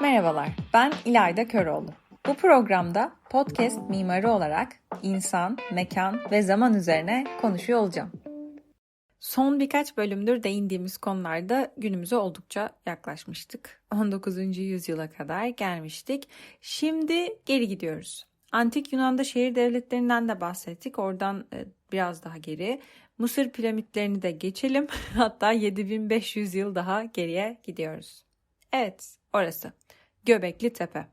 Merhabalar, ben İlayda Köroğlu. Bu programda podcast mimarı olarak insan, mekan ve zaman üzerine konuşuyor olacağım. Son birkaç bölümdür değindiğimiz konularda günümüze oldukça yaklaşmıştık. 19. yüzyıla kadar gelmiştik. Şimdi geri gidiyoruz. Antik Yunan'da şehir devletlerinden de bahsettik. Oradan e, biraz daha geri. Mısır piramitlerini de geçelim. Hatta 7500 yıl daha geriye gidiyoruz. Evet, orası. Göbekli Tepe.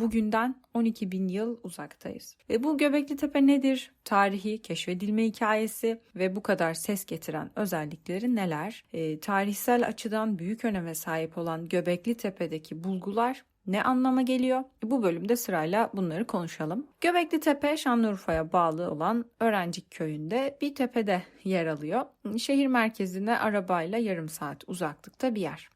Bugünden 12 bin yıl uzaktayız. Ve bu Göbekli Tepe nedir? Tarihi, keşfedilme hikayesi ve bu kadar ses getiren özellikleri neler? E, tarihsel açıdan büyük öneme sahip olan Göbekli Tepe'deki bulgular ne anlama geliyor? Bu bölümde sırayla bunları konuşalım. Göbekli Tepe Şanlıurfa'ya bağlı olan Öğrencik köyünde bir tepede yer alıyor. Şehir merkezine arabayla yarım saat uzaklıkta bir yer.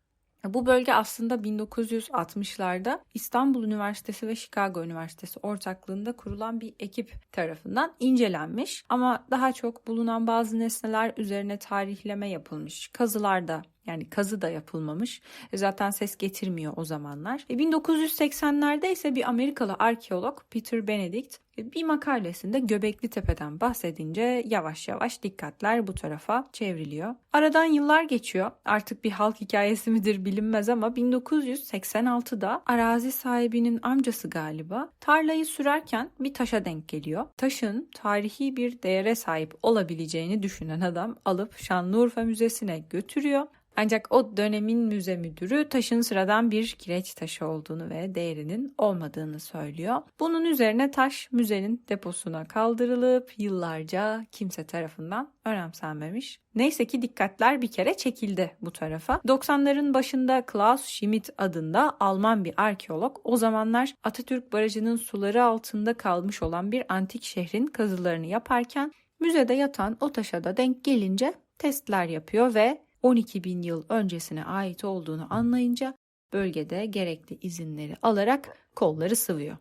Bu bölge aslında 1960'larda İstanbul Üniversitesi ve Chicago Üniversitesi ortaklığında kurulan bir ekip tarafından incelenmiş ama daha çok bulunan bazı nesneler üzerine tarihleme yapılmış. Kazılarda yani kazı da yapılmamış. E, zaten ses getirmiyor o zamanlar. 1980'lerde e, ise bir Amerikalı arkeolog Peter Benedict e, bir makalesinde Göbekli Tepe'den bahsedince yavaş yavaş dikkatler bu tarafa çevriliyor. Aradan yıllar geçiyor. Artık bir halk hikayesi midir bilinmez ama 1986'da arazi sahibinin amcası galiba tarlayı sürerken bir taşa denk geliyor. Taşın tarihi bir değere sahip olabileceğini düşünen adam alıp Şanlıurfa Müzesi'ne götürüyor. Ancak o dönemin müze müdürü taşın sıradan bir kireç taşı olduğunu ve değerinin olmadığını söylüyor. Bunun üzerine taş müzenin deposuna kaldırılıp yıllarca kimse tarafından önemsenmemiş. Neyse ki dikkatler bir kere çekildi bu tarafa. 90'ların başında Klaus Schmidt adında Alman bir arkeolog o zamanlar Atatürk Barajı'nın suları altında kalmış olan bir antik şehrin kazılarını yaparken müzede yatan o taşa da denk gelince testler yapıyor ve 12 bin yıl öncesine ait olduğunu anlayınca bölgede gerekli izinleri alarak kolları sıvıyor.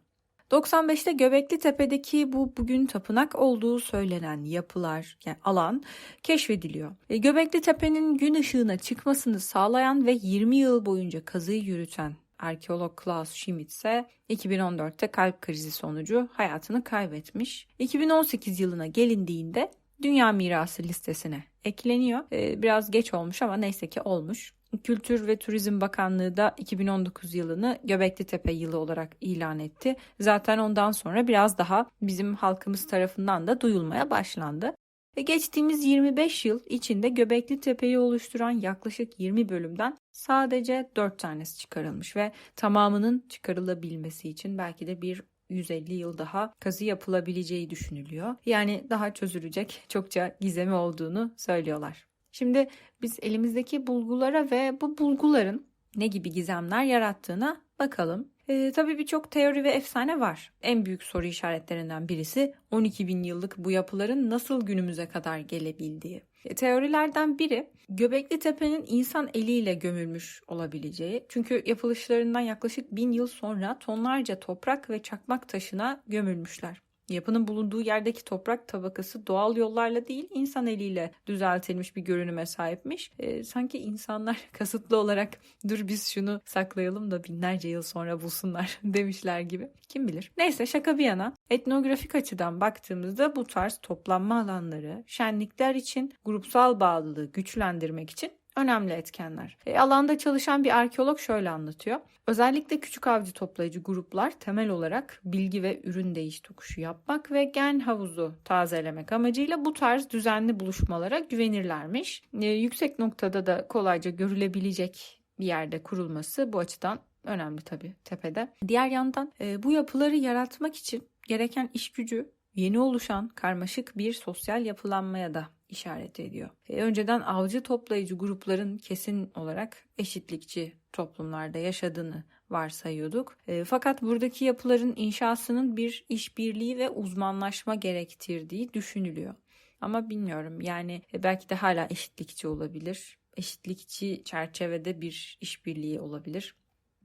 95'te Göbekli Tepe'deki bu bugün tapınak olduğu söylenen yapılar, yani alan keşfediliyor. E, Göbekli Tepe'nin gün ışığına çıkmasını sağlayan ve 20 yıl boyunca kazıyı yürüten arkeolog Klaus Schmidt ise 2014'te kalp krizi sonucu hayatını kaybetmiş. 2018 yılına gelindiğinde Dünya Mirası listesine ekleniyor. Ee, biraz geç olmuş ama neyse ki olmuş. Kültür ve Turizm Bakanlığı da 2019 yılını Göbekli Tepe yılı olarak ilan etti. Zaten ondan sonra biraz daha bizim halkımız tarafından da duyulmaya başlandı. Ve geçtiğimiz 25 yıl içinde Göbekli Tepe'yi oluşturan yaklaşık 20 bölümden sadece 4 tanesi çıkarılmış ve tamamının çıkarılabilmesi için belki de bir 150 yıl daha kazı yapılabileceği düşünülüyor. Yani daha çözülecek çokça gizemi olduğunu söylüyorlar. Şimdi biz elimizdeki bulgulara ve bu bulguların ne gibi gizemler yarattığına bakalım. E, tabii birçok teori ve efsane var. En büyük soru işaretlerinden birisi 12 bin yıllık bu yapıların nasıl günümüze kadar gelebildiği. E, teorilerden biri Göbekli Tepe'nin insan eliyle gömülmüş olabileceği. Çünkü yapılışlarından yaklaşık bin yıl sonra tonlarca toprak ve çakmak taşına gömülmüşler. Yapının bulunduğu yerdeki toprak tabakası doğal yollarla değil insan eliyle düzeltilmiş bir görünüme sahipmiş. E, sanki insanlar kasıtlı olarak dur biz şunu saklayalım da binlerce yıl sonra bulsunlar demişler gibi. Kim bilir. Neyse şaka bir yana etnografik açıdan baktığımızda bu tarz toplanma alanları şenlikler için grupsal bağlılığı güçlendirmek için önemli etkenler. E, alanda çalışan bir arkeolog şöyle anlatıyor. Özellikle küçük avcı toplayıcı gruplar temel olarak bilgi ve ürün değiş tokuşu yapmak ve gen havuzu tazelemek amacıyla bu tarz düzenli buluşmalara güvenirlermiş. E, yüksek noktada da kolayca görülebilecek bir yerde kurulması bu açıdan önemli tabii tepede. Diğer yandan e, bu yapıları yaratmak için gereken iş gücü yeni oluşan karmaşık bir sosyal yapılanmaya da işaret ediyor. E, önceden avcı toplayıcı grupların kesin olarak eşitlikçi toplumlarda yaşadığını varsayıyorduk. E, fakat buradaki yapıların inşasının bir işbirliği ve uzmanlaşma gerektirdiği düşünülüyor. Ama bilmiyorum yani e, belki de hala eşitlikçi olabilir. Eşitlikçi çerçevede bir işbirliği olabilir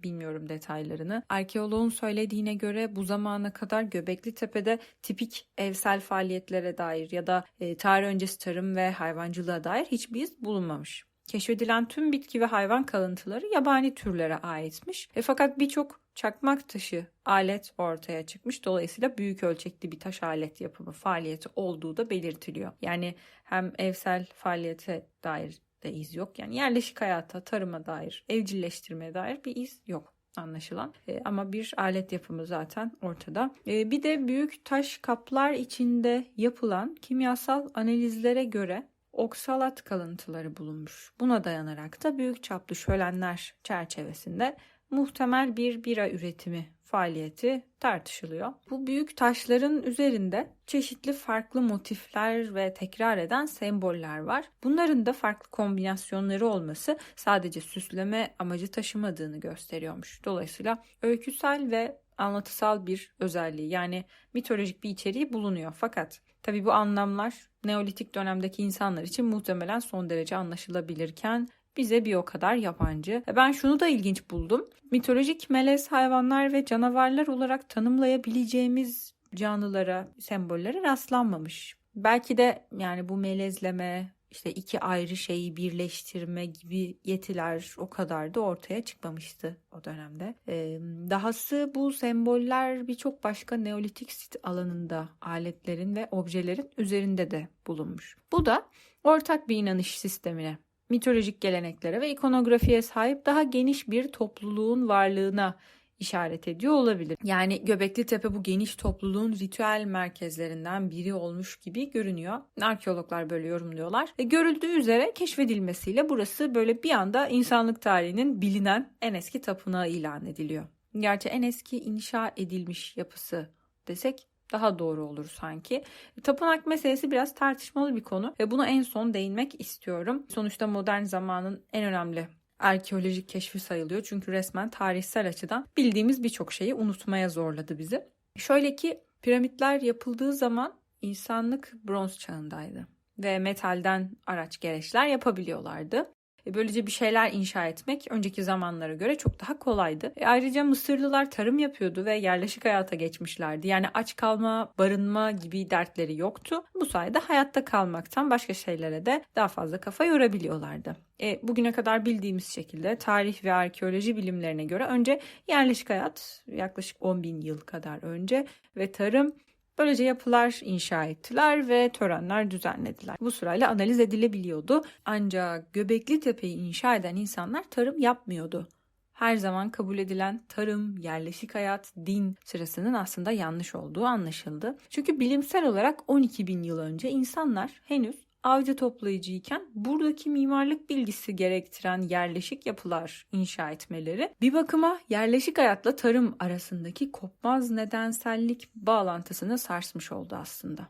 bilmiyorum detaylarını. Arkeoloğun söylediğine göre bu zamana kadar Göbekli Tepe'de tipik evsel faaliyetlere dair ya da e, tarih öncesi tarım ve hayvancılığa dair hiçbir iz bulunmamış. keşfedilen tüm bitki ve hayvan kalıntıları yabani türlere aitmiş. E, fakat birçok çakmak taşı alet ortaya çıkmış. Dolayısıyla büyük ölçekli bir taş alet yapımı faaliyeti olduğu da belirtiliyor. Yani hem evsel faaliyete dair de iz yok. Yani yerleşik hayata, tarıma dair, evcilleştirmeye dair bir iz yok anlaşılan. E, ama bir alet yapımı zaten ortada. E, bir de büyük taş kaplar içinde yapılan kimyasal analizlere göre oksalat kalıntıları bulunmuş. Buna dayanarak da büyük çaplı şölenler çerçevesinde muhtemel bir bira üretimi faaliyeti tartışılıyor. Bu büyük taşların üzerinde çeşitli farklı motifler ve tekrar eden semboller var. Bunların da farklı kombinasyonları olması sadece süsleme amacı taşımadığını gösteriyormuş. Dolayısıyla öyküsel ve anlatısal bir özelliği yani mitolojik bir içeriği bulunuyor. Fakat tabi bu anlamlar Neolitik dönemdeki insanlar için muhtemelen son derece anlaşılabilirken bize bir o kadar yabancı. E, ben şunu da ilginç buldum. Mitolojik melez hayvanlar ve canavarlar olarak tanımlayabileceğimiz canlılara, sembollere rastlanmamış. Belki de yani bu melezleme, işte iki ayrı şeyi birleştirme gibi yetiler o kadar da ortaya çıkmamıştı o dönemde. Ee, dahası bu semboller birçok başka neolitik sit alanında aletlerin ve objelerin üzerinde de bulunmuş. Bu da ortak bir inanış sistemine mitolojik geleneklere ve ikonografiye sahip daha geniş bir topluluğun varlığına işaret ediyor olabilir. Yani Göbekli Tepe bu geniş topluluğun ritüel merkezlerinden biri olmuş gibi görünüyor. Arkeologlar böyle yorumluyorlar. E, görüldüğü üzere keşfedilmesiyle burası böyle bir anda insanlık tarihinin bilinen en eski tapınağı ilan ediliyor. Gerçi en eski inşa edilmiş yapısı desek daha doğru olur sanki. Tapınak meselesi biraz tartışmalı bir konu ve buna en son değinmek istiyorum. Sonuçta modern zamanın en önemli arkeolojik keşfi sayılıyor. Çünkü resmen tarihsel açıdan bildiğimiz birçok şeyi unutmaya zorladı bizi. Şöyle ki piramitler yapıldığı zaman insanlık bronz çağındaydı ve metalden araç gereçler yapabiliyorlardı. E, böylece bir şeyler inşa etmek önceki zamanlara göre çok daha kolaydı. E ayrıca Mısırlılar tarım yapıyordu ve yerleşik hayata geçmişlerdi. Yani aç kalma, barınma gibi dertleri yoktu. Bu sayede hayatta kalmaktan başka şeylere de daha fazla kafa yorabiliyorlardı. E, bugüne kadar bildiğimiz şekilde tarih ve arkeoloji bilimlerine göre önce yerleşik hayat yaklaşık 10 bin yıl kadar önce ve tarım Böylece yapılar inşa ettiler ve törenler düzenlediler. Bu sırayla analiz edilebiliyordu. Ancak Göbekli Tepe'yi inşa eden insanlar tarım yapmıyordu. Her zaman kabul edilen tarım, yerleşik hayat, din sırasının aslında yanlış olduğu anlaşıldı. Çünkü bilimsel olarak 12 bin yıl önce insanlar henüz avcı toplayıcıyken buradaki mimarlık bilgisi gerektiren yerleşik yapılar inşa etmeleri bir bakıma yerleşik hayatla tarım arasındaki kopmaz nedensellik bağlantısını sarsmış oldu aslında.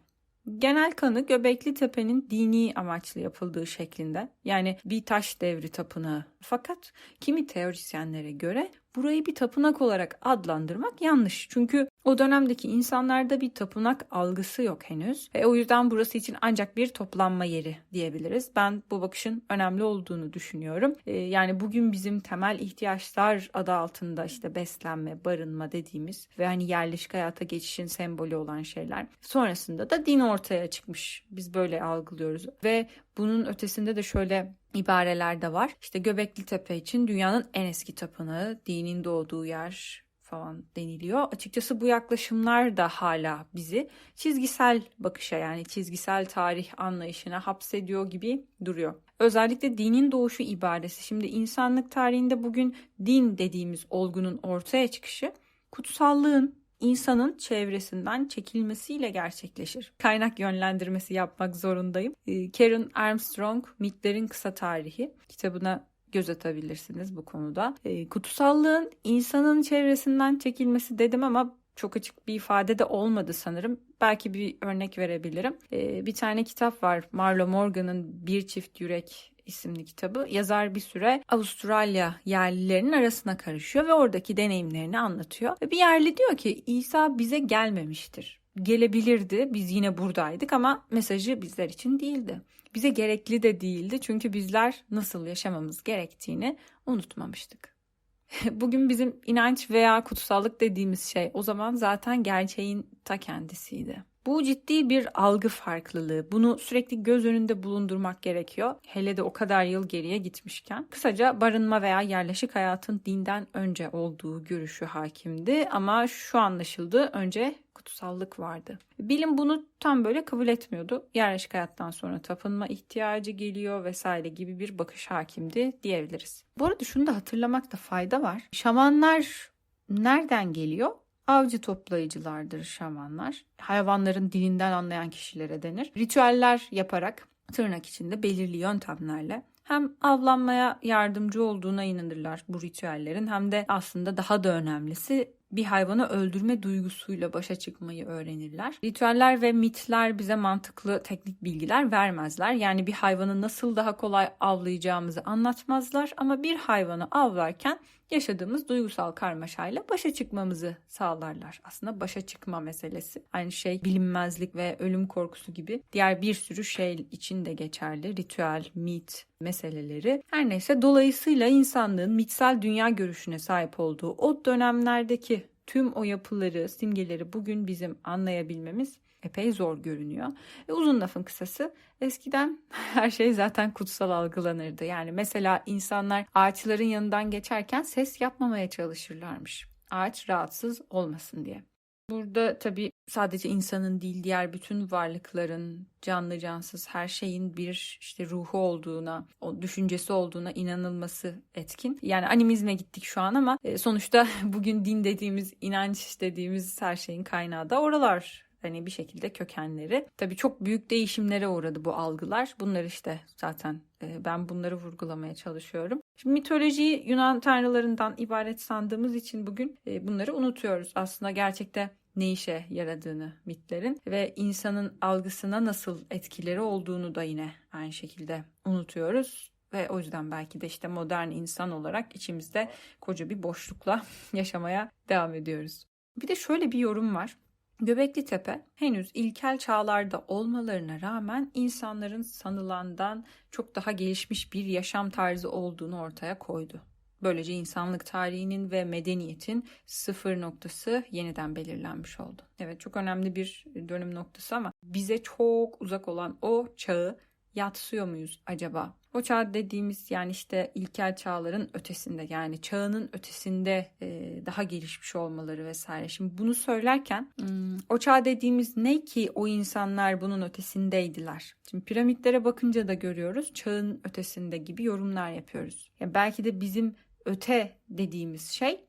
Genel kanı Göbekli Tepe'nin dini amaçlı yapıldığı şeklinde. Yani bir taş devri tapınağı. Fakat kimi teorisyenlere göre burayı bir tapınak olarak adlandırmak yanlış. Çünkü o dönemdeki insanlarda bir tapınak algısı yok henüz. E, o yüzden burası için ancak bir toplanma yeri diyebiliriz. Ben bu bakışın önemli olduğunu düşünüyorum. E, yani bugün bizim temel ihtiyaçlar adı altında işte beslenme, barınma dediğimiz ve hani yerleşik hayata geçişin sembolü olan şeyler. Sonrasında da din ortaya çıkmış. Biz böyle algılıyoruz. Ve bunun ötesinde de şöyle ibareler de var. İşte Göbekli Tepe için dünyanın en eski tapınağı, dinin doğduğu yer falan deniliyor. Açıkçası bu yaklaşımlar da hala bizi çizgisel bakışa yani çizgisel tarih anlayışına hapsediyor gibi duruyor. Özellikle dinin doğuşu ibaresi. Şimdi insanlık tarihinde bugün din dediğimiz olgunun ortaya çıkışı kutsallığın insanın çevresinden çekilmesiyle gerçekleşir. Kaynak yönlendirmesi yapmak zorundayım. Ee, Karen Armstrong Mitlerin Kısa Tarihi kitabına göz atabilirsiniz bu konuda. E, kutsallığın insanın çevresinden çekilmesi dedim ama çok açık bir ifade de olmadı sanırım. Belki bir örnek verebilirim. E, bir tane kitap var Marlo Morgan'ın Bir Çift Yürek isimli kitabı yazar bir süre Avustralya yerlilerinin arasına karışıyor ve oradaki deneyimlerini anlatıyor. Ve bir yerli diyor ki İsa bize gelmemiştir. Gelebilirdi biz yine buradaydık ama mesajı bizler için değildi. Bize gerekli de değildi çünkü bizler nasıl yaşamamız gerektiğini unutmamıştık. Bugün bizim inanç veya kutsallık dediğimiz şey o zaman zaten gerçeğin ta kendisiydi. Bu ciddi bir algı farklılığı. Bunu sürekli göz önünde bulundurmak gerekiyor. Hele de o kadar yıl geriye gitmişken. Kısaca barınma veya yerleşik hayatın dinden önce olduğu görüşü hakimdi ama şu anlaşıldı. Önce kutsallık vardı. Bilim bunu tam böyle kabul etmiyordu. Yerleşik hayattan sonra tapınma ihtiyacı geliyor vesaire gibi bir bakış hakimdi diyebiliriz. Bu arada şunu da hatırlamakta fayda var. Şamanlar nereden geliyor? Avcı toplayıcılardır şamanlar. Hayvanların dilinden anlayan kişilere denir. Ritüeller yaparak tırnak içinde belirli yöntemlerle hem avlanmaya yardımcı olduğuna inanırlar bu ritüellerin hem de aslında daha da önemlisi bir hayvanı öldürme duygusuyla başa çıkmayı öğrenirler. Ritüeller ve mitler bize mantıklı teknik bilgiler vermezler. Yani bir hayvanı nasıl daha kolay avlayacağımızı anlatmazlar ama bir hayvanı avlarken yaşadığımız duygusal karmaşayla başa çıkmamızı sağlarlar. Aslında başa çıkma meselesi. Aynı şey bilinmezlik ve ölüm korkusu gibi diğer bir sürü şey için de geçerli. Ritüel, mit meseleleri. Her neyse dolayısıyla insanlığın mitsel dünya görüşüne sahip olduğu o dönemlerdeki tüm o yapıları, simgeleri bugün bizim anlayabilmemiz epey zor görünüyor. Ve uzun lafın kısası eskiden her şey zaten kutsal algılanırdı. Yani mesela insanlar ağaçların yanından geçerken ses yapmamaya çalışırlarmış. Ağaç rahatsız olmasın diye. Burada tabii sadece insanın değil diğer bütün varlıkların canlı cansız her şeyin bir işte ruhu olduğuna, o düşüncesi olduğuna inanılması etkin. Yani animizme gittik şu an ama e, sonuçta bugün din dediğimiz, inanç dediğimiz her şeyin kaynağı da oralar hani bir şekilde kökenleri. Tabii çok büyük değişimlere uğradı bu algılar. Bunlar işte zaten e, ben bunları vurgulamaya çalışıyorum. Şimdi mitolojiyi Yunan tanrılarından ibaret sandığımız için bugün e, bunları unutuyoruz. Aslında gerçekte ne işe yaradığını mitlerin ve insanın algısına nasıl etkileri olduğunu da yine aynı şekilde unutuyoruz. Ve o yüzden belki de işte modern insan olarak içimizde koca bir boşlukla yaşamaya devam ediyoruz. Bir de şöyle bir yorum var. Göbekli Tepe henüz ilkel çağlarda olmalarına rağmen insanların sanılandan çok daha gelişmiş bir yaşam tarzı olduğunu ortaya koydu. Böylece insanlık tarihinin ve medeniyetin sıfır noktası yeniden belirlenmiş oldu. Evet çok önemli bir dönüm noktası ama bize çok uzak olan o çağı yatsıyor muyuz acaba? O çağ dediğimiz yani işte ilkel çağların ötesinde yani çağının ötesinde e, daha gelişmiş olmaları vesaire. Şimdi bunu söylerken hmm, o çağ dediğimiz ne ki o insanlar bunun ötesindeydiler. Şimdi piramitlere bakınca da görüyoruz çağın ötesinde gibi yorumlar yapıyoruz. Yani belki de bizim öte dediğimiz şey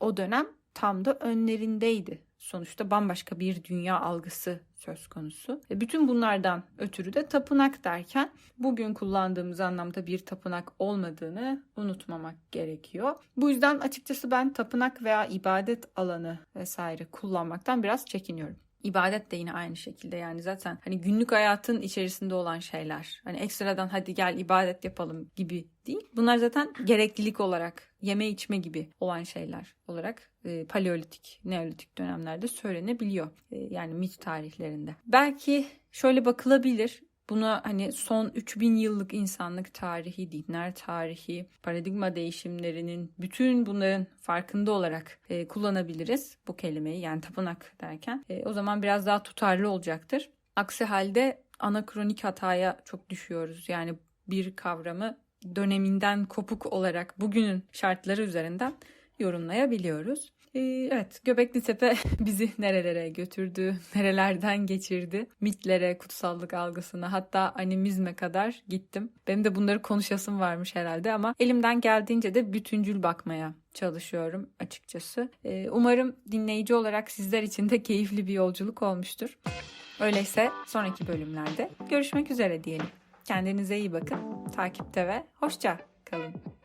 o dönem tam da önlerindeydi. Sonuçta bambaşka bir dünya algısı söz konusu. Ve bütün bunlardan ötürü de tapınak derken bugün kullandığımız anlamda bir tapınak olmadığını unutmamak gerekiyor. Bu yüzden açıkçası ben tapınak veya ibadet alanı vesaire kullanmaktan biraz çekiniyorum. İbadet de yine aynı şekilde yani zaten hani günlük hayatın içerisinde olan şeyler. Hani ekstradan hadi gel ibadet yapalım gibi değil. Bunlar zaten gereklilik olarak yeme içme gibi olan şeyler olarak e, paleolitik, neolitik dönemlerde söylenebiliyor. E, yani mit tarihlerinde. Belki şöyle bakılabilir. Buna hani son 3000 yıllık insanlık tarihi, dinler tarihi, paradigma değişimlerinin bütün bunların farkında olarak e, kullanabiliriz bu kelimeyi yani tapınak derken. E, o zaman biraz daha tutarlı olacaktır. Aksi halde anakronik hataya çok düşüyoruz. Yani bir kavramı döneminden kopuk olarak bugünün şartları üzerinden yorumlayabiliyoruz. Ee, evet, Göbekli Tepe bizi nerelere götürdü, nerelerden geçirdi. Mitlere, kutsallık algısına hatta animizme kadar gittim. Benim de bunları konuşasım varmış herhalde ama elimden geldiğince de bütüncül bakmaya çalışıyorum açıkçası. Ee, umarım dinleyici olarak sizler için de keyifli bir yolculuk olmuştur. Öyleyse sonraki bölümlerde görüşmek üzere diyelim. Kendinize iyi bakın, takipte ve hoşça kalın.